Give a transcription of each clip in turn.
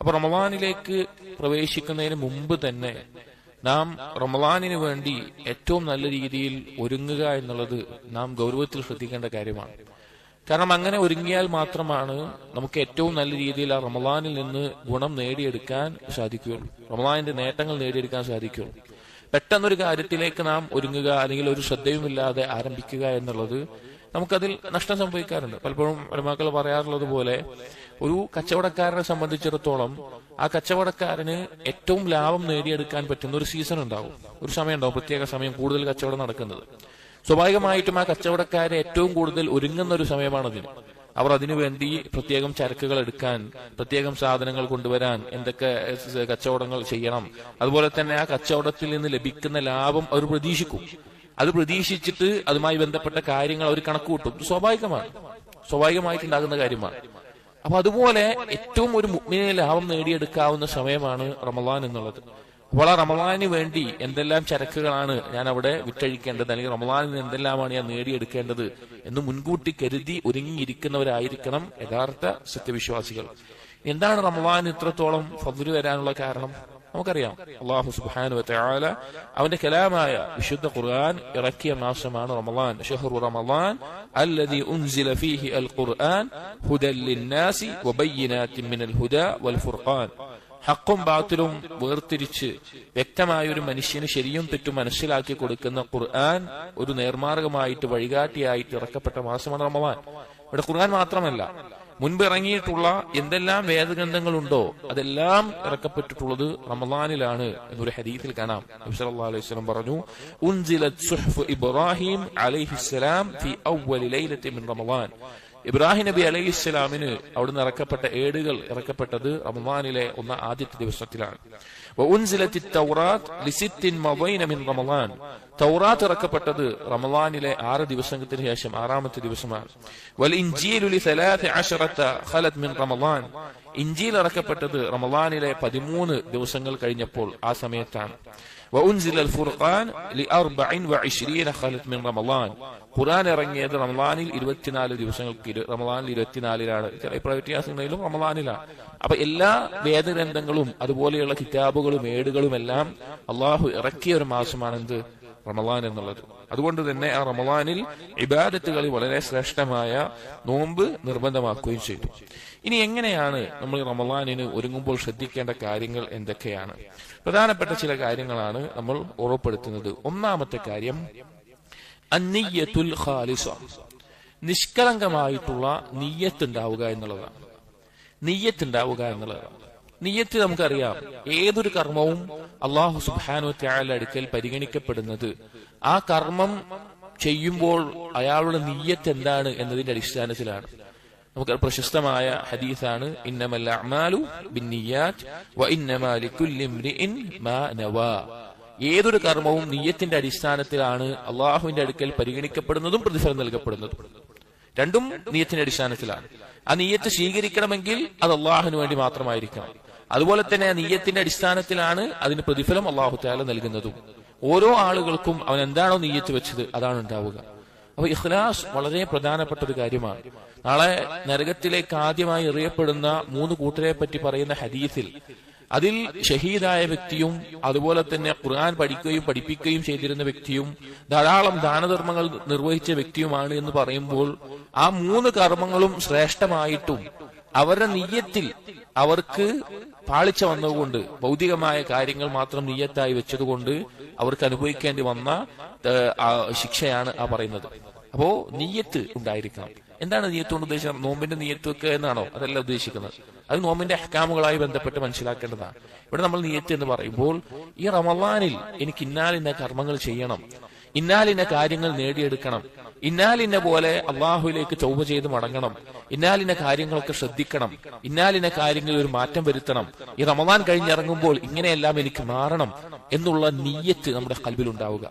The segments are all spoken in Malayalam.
അപ്പൊ റമലാനിലേക്ക് പ്രവേശിക്കുന്നതിന് മുമ്പ് തന്നെ നാം റമലാനിന് വേണ്ടി ഏറ്റവും നല്ല രീതിയിൽ ഒരുങ്ങുക എന്നുള്ളത് നാം ഗൗരവത്തിൽ ശ്രദ്ധിക്കേണ്ട കാര്യമാണ്. കാരണം അങ്ങനെ ഒരുങ്ങിയാൽ മാത്രമാണ് നമുക്ക് ഏറ്റവും നല്ല രീതിയിൽ ആ റമലാനിൽ നിന്ന് ഗുണം നേടിയെടുക്കാൻ സാധിക്കുകയുള്ളൂ. റമലാനിന്റെ നേട്ടങ്ങൾ നേടിയെടുക്കാൻ സാധിക്കുകയുള്ളൂ. പെട്ടെന്നൊരു കാര്യത്തിലേക്ക് നാം ഒരുങ്ങുക അല്ലെങ്കിൽ ഒരു ശ്രദ്ധയുമില്ലാതെ ആരംഭിക്കുക എന്നുള്ളത് നമുക്കതിൽ നഷ്ടം സംഭവിക്കാറുണ്ട്. പലപ്പോഴും മരുമാക്കൾ പറയാറുള്ളത് പോലെ ഒരു കച്ചവടക്കാരനെ സംബന്ധിച്ചിടത്തോളം ആ കച്ചവടക്കാരന് ഏറ്റവും ലാഭം നേടിയെടുക്കാൻ പറ്റുന്ന ഒരു സീസൺ ഉണ്ടാവും. ഒരു സമയം ഉണ്ടാവും പ്രത്യേക സമയം കൂടുതൽ കച്ചവടം നടക്കുന്നത്. സ്വാഭാവികമായിട്ടും ആ കച്ചവടക്കാരെ ഏറ്റവും കൂടുതൽ ഒരുങ്ങുന്ന ഒരു സമയമാണ് അതിന് അവർ അതിനുവേണ്ടി പ്രത്യേകം ചരക്കുകൾ എടുക്കാൻ പ്രത്യേകം സാധനങ്ങൾ കൊണ്ടുവരാൻ എന്തൊക്കെ കച്ചവടങ്ങൾ ചെയ്യണം. അതുപോലെ തന്നെ ആ കച്ചവടത്തിൽ നിന്ന് ലഭിക്കുന്ന ലാഭം അവർ പ്രതീക്ഷിക്കും. അത് പ്രതീക്ഷിച്ചിട്ട് അതുമായി ബന്ധപ്പെട്ട കാര്യങ്ങൾ അവർ കണക്കുകൂട്ടും. സ്വാഭാവികമാണ്. സ്വാഭാവികമായിട്ടുണ്ടാകുന്ന കാര്യമാണ്. അപ്പൊ അതുപോലെ ഏറ്റവും ഒരു മുഗ്മിനെ ലാഭം നേടിയെടുക്കാവുന്ന സമയമാണ് റമദാൻ എന്നുള്ളത്. അപ്പോൾ ആ റമദാനിന് വേണ്ടി എന്തെല്ലാം ചരക്കുകളാണ് ഞാൻ അവിടെ വിറ്റഴിക്കേണ്ടത് അല്ലെങ്കിൽ റമദാനിൽ നിന്ന് എന്തെല്ലാമാണ് ഞാൻ നേടിയെടുക്കേണ്ടത് എന്ന് മുൻകൂട്ടി കരുതി ഒരുങ്ങിയിരിക്കുന്നവരായിരിക്കണം യഥാർത്ഥ സത്യവിശ്വാസികൾ. എന്താണ് റമദാൻ ഇത്രത്തോളം ഫതിര് വരാനുള്ള കാരണം? നമുക്കറിയാം. അള്ളാഹു സുബാന അവന്റെ കലാമായ വിശുദ്ധ ഖുർആൻ ഇറക്കിയ മാസമാണ് റമലാൻ ഷെഹറു റമലാൻ അല്ലദി ഉൻസില ഫീഹി അൽ ഖുർആൻ ഹുദൽ ലിന്നാസി വബയ്യിനാത്തിൻ മിനൽ ഹുദാ വൽ ഫുർഖാൻ. ഹക്കും ബാത്തിലും വേർതിരിച്ച് വ്യക്തമായ ഒരു മനുഷ്യന് ശരിയും തെറ്റും മനസ്സിലാക്കി കൊടുക്കുന്ന ഖുർആൻ ഒരു നേർമാർഗമായിട്ട് വഴികാട്ടിയായിട്ട് ഇറക്കപ്പെട്ട മാസമാണ് റമലാൻ ഇവിടെ ഖുർആൻ മാത്രമല്ല മുൻപ് ഇറങ്ങിയിട്ടുള്ള എന്തെല്ലാം വേദഗ്രന്ഥങ്ങളുണ്ടോ അതെല്ലാം ഇറക്കപ്പെട്ടിട്ടുള്ളത് റമദാനിലാണ് എന്നൊരു ഹദീത്തിൽ കാണാം. നബി സല്ലല്ലാഹു അലൈഹി വസല്ലം പറഞ്ഞു ഉൻസിലത് സുഹ്ഫ് ഇബ്രാഹിം അലൈഹിസ്സലാം ഫി ലൈലത്തി മിൻ റമദാൻ. ഇബ്രാഹിം നബി അലൈഹി ഇസ്ലാമിന് അവിടുന്ന് ഇറക്കപ്പെട്ട ഏടുകൾ ഇറക്കപ്പെട്ടത് റമദാനിലെ ഒന്ന ആദ്യത്തെ ദിവസത്തിലാണ്. തൗറാത്ത് ഇറക്കപ്പെട്ടത് റമദാനിലെ ആറ് ദിവസത്തിന് ശേഷം ആറാമത്തെ ദിവസമാണ്. ഇഞ്ചിയിൽ ഇറക്കപ്പെട്ടത് റമദാനിലെ പതിമൂന്ന് ദിവസങ്ങൾ കഴിഞ്ഞപ്പോൾ ആ സമയത്താണ്. وأنزل الفرقان لأربع وعشرين خلت من رمضان ഖുർആൻ ഇറങ്ങിയത് റമദാനിൽ ഇരുപത്തിനാല് ദിവസങ്ങൾക്ക് ഇരു- റമദാനിൽ ഇരുപത്തിനാലിലാണ് ചില അഭിപ്രായ വ്യത്യാസങ്ങളിലും റമദാനിലാണ് അപ്പൊ എല്ലാ വേദഗ്രന്ഥങ്ങളും അതുപോലെയുള്ള കിതാബുകളും ഏടുകളും എല്ലാം അള്ളാഹു ഇറക്കിയ ഒരു മാസമാണ് റമദാൻ എന്നുള്ളത്. അതുകൊണ്ട് തന്നെ ആ റമലാനിൽ ഇബാദത്തുകളിൽ വളരെ ശ്രേഷ്ഠമായ നോമ്പ് നിർബന്ധമാക്കുകയും ചെയ്തു. ഇനി എങ്ങനെയാണ് നമ്മൾ റമലാനിന് ഒരുങ്ങുമ്പോൾ ശ്രദ്ധിക്കേണ്ട കാര്യങ്ങൾ എന്തൊക്കെയാണ്? പ്രധാനപ്പെട്ട ചില കാര്യങ്ങളാണ് നമ്മൾ ഉറപ്പെടുത്തുന്നത് ഒന്നാമത്തെ കാര്യം അന്നിയത്തുൽ ഖാലിസ. നിഷ്കളങ്കമായിട്ടുള്ള നീയത്ത് ഉണ്ടാവുക എന്നുള്ളതാണ്. നീയത്ത് ഉണ്ടാവുക എന്നുള്ളതാണ്. നീയത്ത് നമുക്കറിയാം ഏതൊരു കർമ്മവും അള്ളാഹു സുബാനു ത്യാല അടുക്കൽ പരിഗണിക്കപ്പെടുന്നത്. ആ കർമ്മം ചെയ്യുമ്പോൾ അയാളുടെ നീയത്ത് എന്താണ് എന്നതിന്റെ അടിസ്ഥാനത്തിലാണ്. നമുക്ക് പ്രശസ്തമായ ഹദീസാണ് ഇന്നമല്ല ഏതൊരു കർമ്മവും നീയത്തിന്റെ അടിസ്ഥാനത്തിലാണ് അള്ളാഹുവിന്റെ അടുക്കൽ പരിഗണിക്കപ്പെടുന്നതും പ്രതിഫലം നൽകപ്പെടുന്നതും. രണ്ടും നീയത്തിന്റെ അടിസ്ഥാനത്തിലാണ്. ആ നീയത്ത് സ്വീകരിക്കണമെങ്കിൽ അത് അള്ളാഹുവിന് വേണ്ടി മാത്രമായിരിക്കണം. അതുപോലെ തന്നെ ആ നീയത്തിന്റെ അടിസ്ഥാനത്തിലാണ് അതിന് പ്രതിഫലം അള്ളാഹു താല നൽകുന്നതും. ഓരോ ആളുകൾക്കും അവൻ എന്താണോ നീയത്ത് വെച്ചത് അതാണ് ഉണ്ടാവുക. അപ്പൊ ഇഖ്ലാസ് വളരെ പ്രധാനപ്പെട്ട ഒരു കാര്യമാണ്. നാളെ നരകത്തിലേക്ക് ആദ്യമായി എറിയപ്പെടുന്ന മൂന്ന് കൂട്ടരെ പറ്റി പറയുന്ന ഹദീസിൽ അതിൽ ഷഹീദായ വ്യക്തിയും അതുപോലെ തന്നെ ഖുർആൻ പഠിക്കുകയും പഠിപ്പിക്കുകയും ചെയ്തിരുന്ന വ്യക്തിയും ധാരാളം ദാനധർമ്മങ്ങൾ നിർവഹിച്ച വ്യക്തിയുമാണ് എന്ന് പറയുമ്പോൾ ആ മൂന്ന് കർമ്മങ്ങളും ശ്രേഷ്ഠമായിട്ടും അവരുടെ നീയത്തിൽ അവർക്ക് പാളിച്ച വന്നതുകൊണ്ട് ഭൗതികമായ കാര്യങ്ങൾ മാത്രം നീയത്തായി വെച്ചതുകൊണ്ട് അവർക്ക് അനുഭവിക്കേണ്ടി വന്ന ശിക്ഷയാണ് ആ പറയുന്നത്. അപ്പോ നീയത്ത് ഉണ്ടായിരിക്കണം. എന്താണ് നീയത്ത് കൊണ്ട് ഉദ്ദേശിച്ചത് നോമ്പിന്റെ നീയത്ത് വെക്കുക എന്നാണോ? അതല്ല ഉദ്ദേശിക്കുന്നത്. അത് നോമ്പിന്റെ അഹ്കാമുകളായി ബന്ധപ്പെട്ട് മനസ്സിലാക്കേണ്ടതാണ്. ഇവിടെ നമ്മൾ നീയത്ത് എന്ന് പറയുമ്പോൾ ഈ റമവാനിൽ എനിക്ക് ഇന്നാലിന്ന കർമ്മങ്ങൾ ചെയ്യണം. ഇന്നാലിന്ന കാര്യങ്ങൾ നേടിയെടുക്കണം. ഇന്നാലിന്ന പോലെ അള്ളാഹുലേക്ക് ചൊവ്വ ചെയ്ത് മടങ്ങണം. ഇന്നാലിന്ന കാര്യങ്ങളൊക്കെ ശ്രദ്ധിക്കണം. ഇന്നാലിന്ന കാര്യങ്ങളിൽ ഒരു മാറ്റം വരുത്തണം. ഈ റമദാൻ കഴിഞ്ഞിറങ്ങുമ്പോൾ ഇങ്ങനെയെല്ലാം എനിക്ക് മാറണം എന്നുള്ള നീയത്ത് നമ്മുടെ കൽവിൽ ഉണ്ടാവുക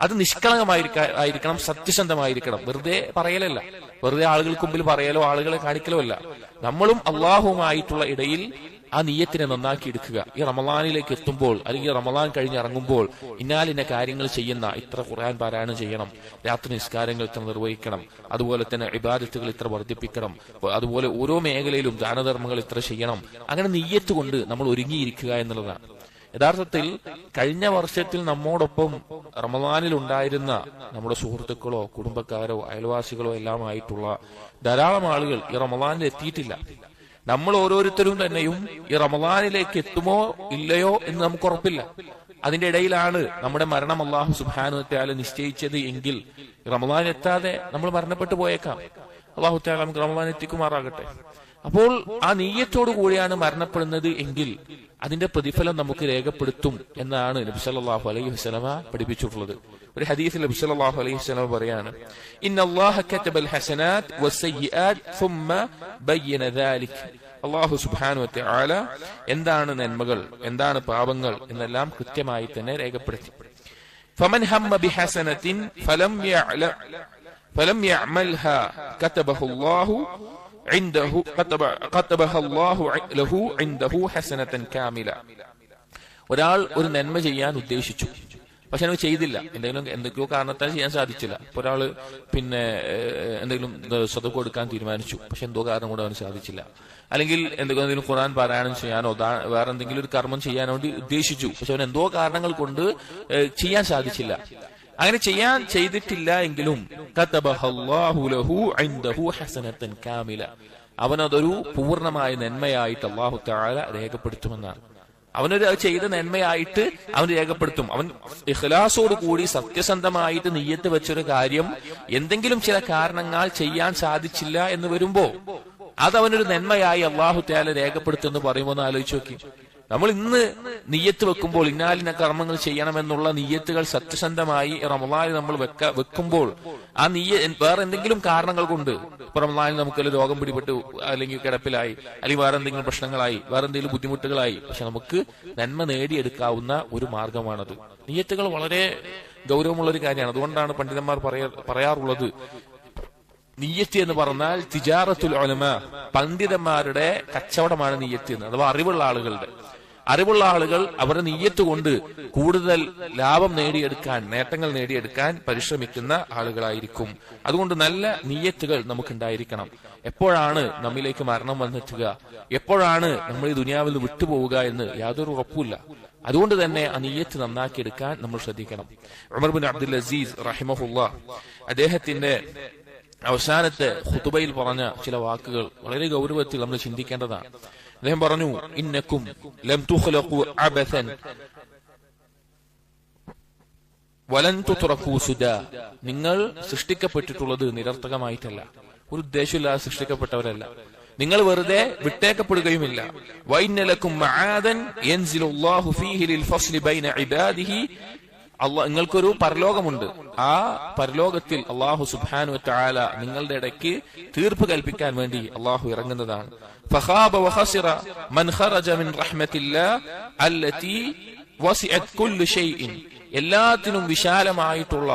അത് നിഷ്കളങ്കമായിരിക്കണം സത്യസന്ധമായിരിക്കണം. വെറുതെ പറയലല്ല. വെറുതെ ആളുകൾക്ക് മുമ്പിൽ പറയലോ ആളുകളെ കാണിക്കലോ അല്ല. നമ്മളും അള്ളാഹുമായിട്ടുള്ള ഇടയിൽ ആ നീയത്തിനെ നന്നാക്കി എടുക്കുക ഈ റമലാനിലേക്ക് എത്തുമ്പോൾ അല്ലെങ്കിൽ റമലാൻ കഴിഞ്ഞ് ഇറങ്ങുമ്പോൾ ഇന്നാലിന്ന കാര്യങ്ങൾ ചെയ്യുന്ന ഇത്ര ഖുർആൻ പാരായണം ചെയ്യണം. രാത്രി നിസ്കാരങ്ങൾ ഇത്ര നിർവഹിക്കണം. അതുപോലെ തന്നെ ഇബാദത്തുകൾ ഇത്ര വർദ്ധിപ്പിക്കണം. അതുപോലെ ഓരോ മേഖലയിലും ദാനധർമ്മങ്ങൾ ഇത്ര ചെയ്യണം. അങ്ങനെ നീയത്ത് കൊണ്ട് നമ്മൾ ഒരുങ്ങിയിരിക്കുക എന്നുള്ളതാണ്. യഥാർത്ഥത്തിൽ കഴിഞ്ഞ വർഷത്തിൽ നമ്മോടൊപ്പം റമദാനിൽ ഉണ്ടായിരുന്ന നമ്മുടെ സുഹൃത്തുക്കളോ കുടുംബക്കാരോ അയൽവാസികളോ എല്ലാം ആയിട്ടുള്ള ധാരാളം ആളുകൾ ഈ റമദാനിൽ എത്തിയിട്ടില്ല. നമ്മൾ ഓരോരുത്തരും തന്നെയും ഈ റമദാനിലേക്ക് എത്തുമോ ഇല്ലയോ എന്ന് നമുക്ക് ഉറപ്പില്ല. അതിന്റെ ഇടയിലാണ് നമ്മുടെ മരണം അള്ളാഹു സുബാനുത്താല നിശ്ചയിച്ചത് എങ്കിൽ റമദാൻ എത്താതെ നമ്മൾ മരണപ്പെട്ടു പോയേക്കാം. അള്ളാഹു താല നമുക്ക് റമദാൻ എത്തിക്കുമാറാകട്ടെ. അപ്പോൾ ആ നീയത്തോടു കൂടിയാണ് മരണപ്പെടുന്നത് എങ്കിൽ അതിന്റെ പ്രതിഫലം നമുക്ക് രേഖപ്പെടുത്തും എന്നാണ് നബി സല്ലല്ലാഹു അലൈഹി വസ്ലമ പഠിപ്പിച്ചിട്ടുള്ളത്. ഒരു ഹദീസിൽ നബി സല്ലല്ലാഹു അലൈഹി വസല്ലമ പറയാണ് ഇന്നല്ലാഹ കതബൽ ഹസനാത് വസ്സയ്യിആത് ثم ബയ്യന ذلك അള്ളാഹു സുബ്ഹാനഹു വതആല എന്താണ് നന്മകൾ എന്താണ് പാപങ്ങൾ എന്നെല്ലാം കൃത്യമായി തന്നെ രേഖപ്പെടുത്തി فمن هم بحسنة فلم يعلم فلم يعملها كتبه الله عنده كتب كتبها الله له عنده حسنة كاملة ഒരാൾ ഒരു നന്മ ചെയ്യാൻ ഉദ്ദേശിച്ചു പക്ഷെ എനിക്ക് ചെയ്തില്ല. എന്തെങ്കിലും എന്തൊക്കെയോ കാരണത്താൽ ചെയ്യാൻ സാധിച്ചില്ല. ഒരാൾ പിന്നെ എന്തെങ്കിലും ശ്രദ്ധ കൊടുക്കാൻ തീരുമാനിച്ചു. പക്ഷെ എന്തോ കാരണം കൊണ്ട് അവന് സാധിച്ചില്ല. അല്ലെങ്കിൽ എന്തെങ്കിലും ഖുറാൻ പാരായണം ചെയ്യാനോ വേറെ എന്തെങ്കിലും ഒരു കർമ്മം ചെയ്യാനോ വേണ്ടി ഉദ്ദേശിച്ചു. പക്ഷെ അവൻ എന്തോ കാരണങ്ങൾ കൊണ്ട് ചെയ്യാൻ സാധിച്ചില്ല. അങ്ങനെ ചെയ്യാൻ ചെയ്തിട്ടില്ല എങ്കിലും അവനതൊരു പൂർണമായ നന്മയായിട്ട് അള്ളാഹു താല രേഖപ്പെടുത്തുമെന്നാണ്. അവനൊരു അത് ചെയ്ത നന്മയായിട്ട് അവൻ രേഖപ്പെടുത്തും. അവൻ ഇഖ്ലാസോട് കൂടി സത്യസന്ധമായിട്ട് നെയ്യത്ത് വെച്ചൊരു കാര്യം എന്തെങ്കിലും ചില കാരണങ്ങൾ ചെയ്യാൻ സാധിച്ചില്ല എന്ന് വരുമ്പോ അത് നന്മയായി അള്ളാഹു തയാല രേഖപ്പെടുത്തുമെന്ന് പറയുമോ എന്ന് ആലോചിച്ച് നോക്കി. നമ്മൾ ഇന്ന് നീയത്ത് വെക്കുമ്പോൾ ഇന്നാലിന കർമ്മങ്ങൾ ചെയ്യണമെന്നുള്ള നീയത്തുകൾ സത്യസന്ധമായി റമദാനിൽ നമ്മൾ വെക്ക വെക്കുമ്പോൾ ആ നീയ വേറെ എന്തെങ്കിലും കാരണങ്ങൾ കൊണ്ട് ഇപ്പൊ റമദാനിൽ നമുക്ക് രോഗം പിടിപെട്ടു അല്ലെങ്കിൽ കിടപ്പിലായി അല്ലെങ്കിൽ വേറെ എന്തെങ്കിലും പ്രശ്നങ്ങളായി വേറെ എന്തെങ്കിലും ബുദ്ധിമുട്ടുകളായി. പക്ഷെ നമുക്ക് നന്മ നേടിയെടുക്കാവുന്ന ഒരു മാർഗമാണത്. നീയത്തുകൾ വളരെ ഗൗരവമുള്ള ഒരു കാര്യമാണ്. അതുകൊണ്ടാണ് പണ്ഡിതന്മാർ പറയ പറയാറുള്ളത് നീയത്ത് എന്ന് പറഞ്ഞാൽ തിജാറത്തുൽ പണ്ഡിതന്മാരുടെ കച്ചവടമാണ് നീയത്ത് എന്ന് അഥവാ അറിവുള്ള ആളുകളുടെ. അറിവുള്ള ആളുകൾ അവരുടെ നീയത്ത് കൊണ്ട് കൂടുതൽ ലാഭം നേടിയെടുക്കാൻ നേട്ടങ്ങൾ നേടിയെടുക്കാൻ പരിശ്രമിക്കുന്ന ആളുകളായിരിക്കും. അതുകൊണ്ട് നല്ല നീയത്തുകൾ നമുക്കുണ്ടായിരിക്കണം. എപ്പോഴാണ് നമ്മിലേക്ക് മരണം വന്നെത്തുക? എപ്പോഴാണ് നമ്മൾ ഈ ദുനിയാവിൽ വിട്ടുപോവുക എന്ന് യാതൊരു ഉറപ്പുമില്ല. അതുകൊണ്ട് തന്നെ ആ നീയത്ത് നന്നാക്കിയെടുക്കാൻ നമ്മൾ ശ്രദ്ധിക്കണം. ഉമർ ബിൻ അബ്ദുൽ അസീസ് റഹിമഹുല്ല അദ്ദേഹത്തിന്റെ അവസാനത്തെ ഹുതുബയിൽ പറഞ്ഞ ചില വാക്കുകൾ വളരെ ഗൗരവത്തിൽ നമ്മൾ ചിന്തിക്കേണ്ടതാണ്. അദ്ദേഹം പറഞ്ഞു ഇന്നക്കും ലം തുഖ്ലഖു അബസൻ വലൻ തുറക്കൂ സുദ. നിങ്ങൾ സൃഷ്ടിക്കപ്പെട്ടിട്ടുള്ളത് നിരർത്ഥകമായിട്ടല്ല. ഒരു ഉദ്ദേശമില്ലാതെ സൃഷ്ടിക്കപ്പെട്ടവരല്ല. നിങ്ങൾ വെറുതെ വിട്ടേക്കപ്പെടുകയുമില്ല. അള്ളാഹ് നിങ്ങൾക്കൊരു പരലോകമുണ്ട്. ആ പരലോകത്തിൽ അള്ളാഹു സുബാനു വതആല നിങ്ങളുടെ ഇടയ്ക്ക് തീർപ്പ് കൽപ്പിക്കാൻ വേണ്ടി അള്ളാഹു ഇറങ്ങുന്നതാണ്. എല്ലാത്തിനും വിശാലമായിട്ടുള്ള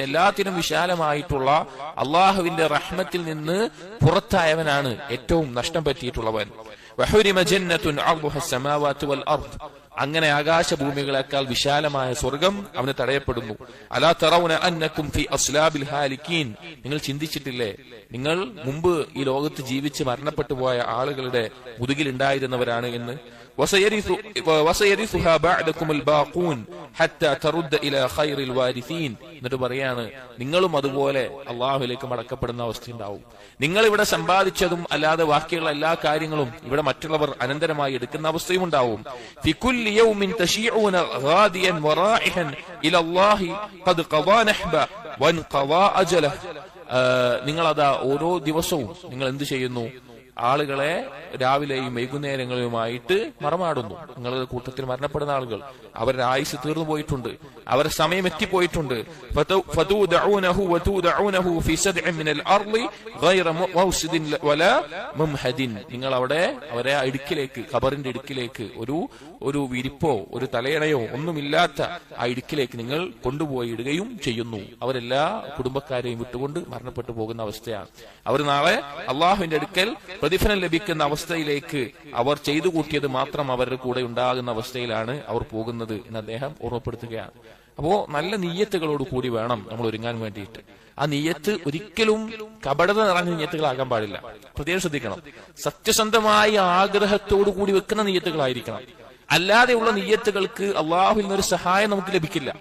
എല്ലാത്തിനും വിശാലമായിട്ടുള്ള അള്ളാഹുവിന്റെ റഹ്മത്തിൽ നിന്ന് പുറത്തായവനാണ് ഏറ്റവും നഷ്ടം പറ്റിയിട്ടുള്ളവൻ. അങ്ങനെ ആകാശഭൂമികളെക്കാൾ വിശാലമായ സ്വർഗം അവന് തടയപ്പെടുന്നു. അലാ തറവുന അന്നക്കും ഫി അസ്ലാബിൽ ഹാലിക്കീൻ. നിങ്ങൾ ചിന്തിച്ചിട്ടില്ലേ? നിങ്ങൾ മുമ്പ് ഈ ലോകത്ത് ജീവിച്ച് മരണപ്പെട്ടു പോയ ആളുകളുടെ മുതുകിലുണ്ടായിരുന്നവരാണ് എന്ന്. എന്നിട്ട് പറയാണ് നിങ്ങളും അതുപോലെ അള്ളാഹുലേക്ക് മടക്കപ്പെടുന്ന അവസ്ഥ ഉണ്ടാവും. നിങ്ങൾ ഇവിടെ സമ്പാദിച്ചതും അല്ലാതെ ബാക്കിയുള്ള എല്ലാ കാര്യങ്ങളും ഇവിടെ മറ്റുള്ളവർ അനന്തരമായി എടുക്കുന്ന അവസ്ഥയും ഉണ്ടാവും. നിങ്ങൾ ഓരോ ദിവസവും നിങ്ങൾ എന്ത് ചെയ്യുന്നു? ആളുകളെ രാവിലെയും വൈകുന്നേരങ്ങളിലുമായിട്ട് മറമാടുന്നു. നിങ്ങളുടെ കൂട്ടത്തിൽ മരണപ്പെടുന്ന ആളുകൾ. അവരുടെ ആയുസ് തീർന്നു പോയിട്ടുണ്ട്. അവരുടെ സമയം എത്തിപ്പോയിട്ടുണ്ട്. നിങ്ങൾ അവിടെ അവരെ ഇടുക്കിലേക്ക് ഖബറിന്റെ ഇടുക്കിലേക്ക് ഒരു ഒരു വിരിപ്പോ ഒരു തലയണയോ ഒന്നുമില്ലാത്ത ആ ഇടുക്കിലേക്ക് നിങ്ങൾ കൊണ്ടുപോയി ഇടുകയും ചെയ്യുന്നു. അവരെല്ലാ കുടുംബക്കാരെയും വിട്ടുകൊണ്ട് മരണപ്പെട്ടു പോകുന്ന അവസ്ഥയാണ്. അവർ നാളെ അള്ളാഹുവിന്റെ അടുക്കൽ പ്രതിഫലം ലഭിക്കുന്ന അവസ്ഥയിലേക്ക് അവർ ചെയ്തു കൂട്ടിയത് മാത്രം അവരുടെ കൂടെ ഉണ്ടാകുന്ന അവസ്ഥയിലാണ് അവർ പോകുന്നത് എന്ന് അദ്ദേഹം ഓർമ്മപ്പെടുത്തുകയാണ്. അപ്പോ നല്ല നീയത്തുകളോട് കൂടി വേണം നമ്മൾ ഒരുങ്ങാൻ വേണ്ടിയിട്ട്. ആ നീയത്ത് ഒരിക്കലും കപടത നിറഞ്ഞ നീയത്തുകളാകാൻ പാടില്ല. പ്രത്യേകം ശ്രദ്ധിക്കണം. സത്യസന്ധമായ ആഗ്രഹത്തോടു കൂടി വെക്കുന്ന നീയത്തുകളായിരിക്കണം. അല്ലാതെയുള്ള നീയത്തുകൾക്ക് അള്ളാഹുവിൽ നിന്നൊരു സഹായം നമുക്ക് ലഭിക്കില്ല.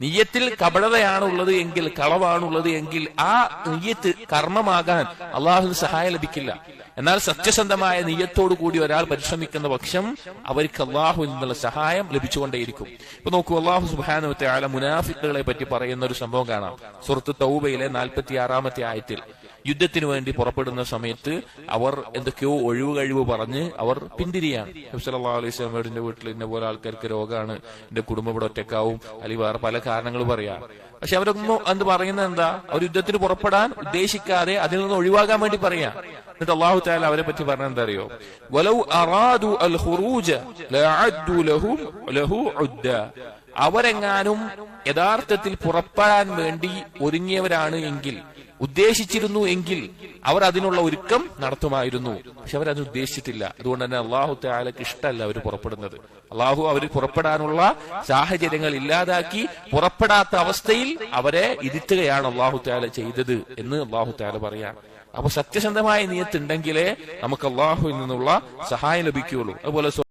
നീയത്തിൽ കപടതയാണുള്ളത് എങ്കിൽ കളവാണുള്ളത് എങ്കിൽ ആ നീയത്ത് കർമ്മമാകാൻ അള്ളാഹുവിന് സഹായം ലഭിക്കില്ല. എന്നാൽ സത്യസന്ധമായ നീയത്തോടു കൂടി ഒരാൾ പരിശ്രമിക്കുന്ന പക്ഷം അവർക്ക് അള്ളാഹുവിൽ നിന്നുള്ള സഹായം ലഭിച്ചുകൊണ്ടേയിരിക്കും. ഇപ്പൊ നോക്കൂ അള്ളാഹു സുബാനുവത്തെ ആല മുനാഫിക്കുകളെ പറ്റി പറയുന്ന ഒരു സംഭവം കാണാം. സുഹൃത്ത് തൗബയിലെ നാൽപ്പത്തി ആറാമത്തെ ആയത്തിൽ. യുദ്ധത്തിന് വേണ്ടി പുറപ്പെടുന്ന സമയത്ത് അവർ എന്തൊക്കെയോ ഒഴിവ് കഴിവ് പറഞ്ഞ് അവർ പിന്തിരിയാണ്. നബ്സല്ലാ അലൈഹി വീട്ടിൽ ഇന്ന പോലെ ആൾക്കാർക്ക് രോഗമാണ് എന്റെ കുടുംബം ഇവിടെ ഒറ്റക്കാവും അല്ലെങ്കിൽ വേറെ പല കാരണങ്ങൾ പറയാം. പക്ഷെ അവരൊന്നും എന്ത് പറയുന്നത് എന്താ? അവർ യുദ്ധത്തിന് പുറപ്പെടാൻ ഉദ്ദേശിക്കാതെ അതിൽ നിന്ന് ഒഴിവാകാൻ വേണ്ടി പറയാം. എന്നിട്ട് അള്ളാഹു അവരെ പറ്റി പറഞ്ഞ എന്താ അറിയോ? വലൗ അറാദു അൽ ഖുറൂജ ലഹു അവരെങ്ങാനും യഥാർത്ഥത്തിൽ പുറപ്പെടാൻ വേണ്ടി ഒരുങ്ങിയവരാണ് എങ്കിൽ ഉദ്ദേശിച്ചിരുന്നു എങ്കിൽ അവർ അതിനുള്ള ഒരുക്കം നടത്തുമായിരുന്നു. പക്ഷെ അവരത് ഉദ്ദേശിച്ചിട്ടില്ല. അതുകൊണ്ട് തന്നെ അള്ളാഹു താലക്ക് ഇഷ്ടമല്ല അവർ പുറപ്പെടുന്നത്. അള്ളാഹു അവർ പുറപ്പെടാനുള്ള സാഹചര്യങ്ങൾ ഇല്ലാതാക്കി പുറപ്പെടാത്ത അവസ്ഥയിൽ അവരെ ഇരുത്തുകയാണ് അള്ളാഹു താല ചെയ്തത് എന്ന് അള്ളാഹു താല പറയാം. അപ്പൊ സത്യസന്ധമായ നീയത്തുണ്ടെങ്കിലേ നമുക്ക് അള്ളാഹുവിൽ നിന്നുള്ള സഹായം ലഭിക്കുകയുള്ളൂ. അതുപോലെ